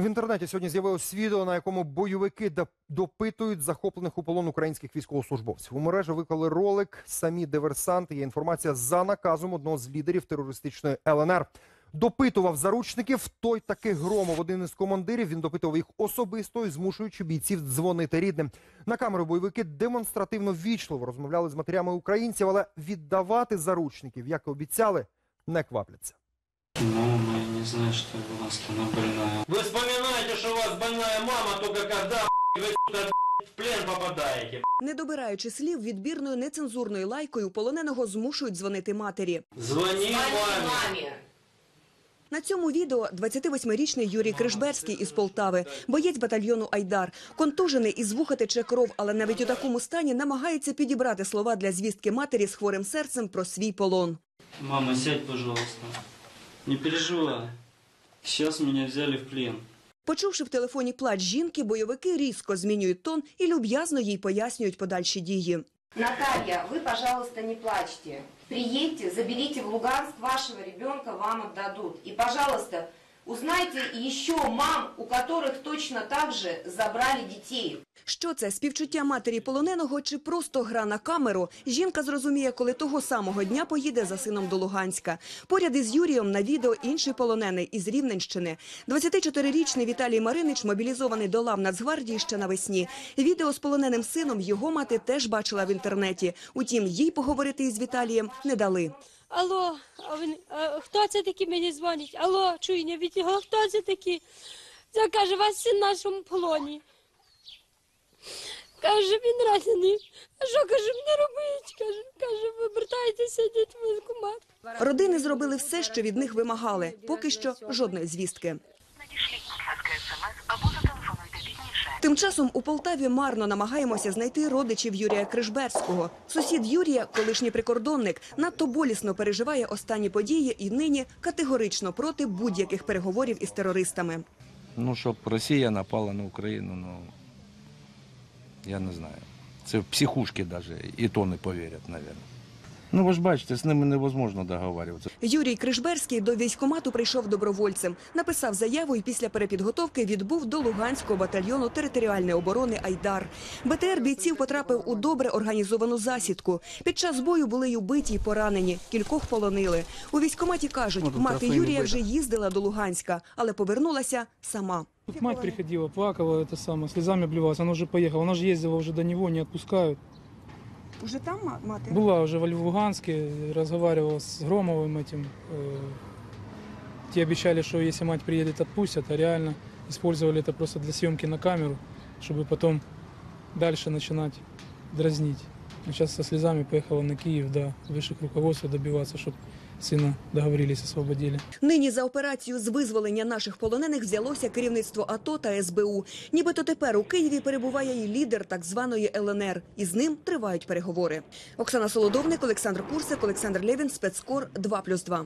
В інтернеті сьогодні з'явилось відео, на якому бойовики доп- допитують захоплених у полон українських військовослужбовців. У мережу виклали ролик. Самі диверсанти. Є інформація за наказом одного з лідерів терористичної ЛНР. Допитував заручників. Той таки громов один із командирів. Він допитував їх особисто і змушуючи бійців дзвонити рідним. На камеру бойовики демонстративно ввічливо розмовляли з матерями українців, але віддавати заручників, як і обіцяли, не квапляться. Мама, я не знаю, что у вас она больная. Вы вспоминаете, что у вас больная мама, только когда вы в плен попадаете. Не добираючи слів, відбірною нецензурною лайкою полоненого змушують дзвонити матері. Звони маме. На цьому відео 28-річний Юрій Крижберський із Полтави, боєць батальйону Айдар, контужений із вуха тече кров, але навіть у такому стані намагається підібрати слова для звістки матері з хворим серцем про свій полон. Мама, сядь, пожалуйста. Не переживай. Сейчас меня взяли в плен. Почувши в телефоні плач жінки, бойовики різко змінюють тон і люб'язно їй пояснюють подальші дії. Наталья, вы, пожалуйста, не плачьте. Приедьте, заберите в Луганск, вашего ребенка вам отдадут. И, пожалуйста, узнайте еще мам, у которых точно так же забрали детей. Що це співчуття матері полоненого чи просто гра на камеру? Жінка зрозуміє, коли того самого дня поїде за сином до Луганська. Поряд із Юрієм на відео інший полонений із Рівненщини. 24-річний Віталій Маринич мобілізований до лав Нацгвардії ще навесні. Відео з полоненим сином його мати теж бачила в інтернеті. Утім, їй поговорити із Віталієм не дали. Алло, а він, а, хто це такі мені дзвонить? Алло, чуйня, від його, хто це такі? Це каже, вас син в нашому полоні. Каже, він ранений. А що каже, мені робить? Каже, каже, ви вертайтеся, йдіть в воєнкомат. Родини зробили все, що від них вимагали. Поки що жодної звістки. Надішліть, будь ласка, смс або зателефонуйте пізніше. Тим часом у Полтаві марно намагаємося знайти родичів Юрія Крижберського. Сусід Юрія, колишній прикордонник, надто болісно переживає останні події і нині категорично проти будь-яких переговорів із терористами. Ну, щоб Росія напала на Україну, ну я не знаю. Це в психушки навіть і то не повірять, мабуть. Ну, ви ж бачите, з ними невозможно договарюватися. Юрій Крижберський до військкомату прийшов добровольцем, написав заяву і після перепідготовки відбув до Луганського батальйону територіальної оборони Айдар. БТР бійців потрапив у добре організовану засідку. Під час бою були й убиті, й поранені. Кількох полонили. У військкоматі кажуть, мати Юрія вже їздила до Луганська, але повернулася сама. Тут мать приходила, плакала, это самое, слезами обливалась. Она уже поехала. Она же ездила уже до него, не отпускают. Уже там мати? Была уже в Луганске, разговаривала с Громовым этим. э, Те обещали, что если мать приедет, отпустят, а реально использовали это просто для съемки на камеру, чтобы потом дальше начинать дразнить. А сейчас со слезами поехала на Киев, до высших руководства добиваться, чтобы сына договорились, освободили. Нині за операцію з визволення наших полонених взялося керівництво АТО та СБУ. Нібито тепер у Києві перебуває і лідер так званої ЛНР. І з ним тривають переговори. Оксана Солодовник, Олександр Курсик, Олександр Левін, спецкор 2+,2.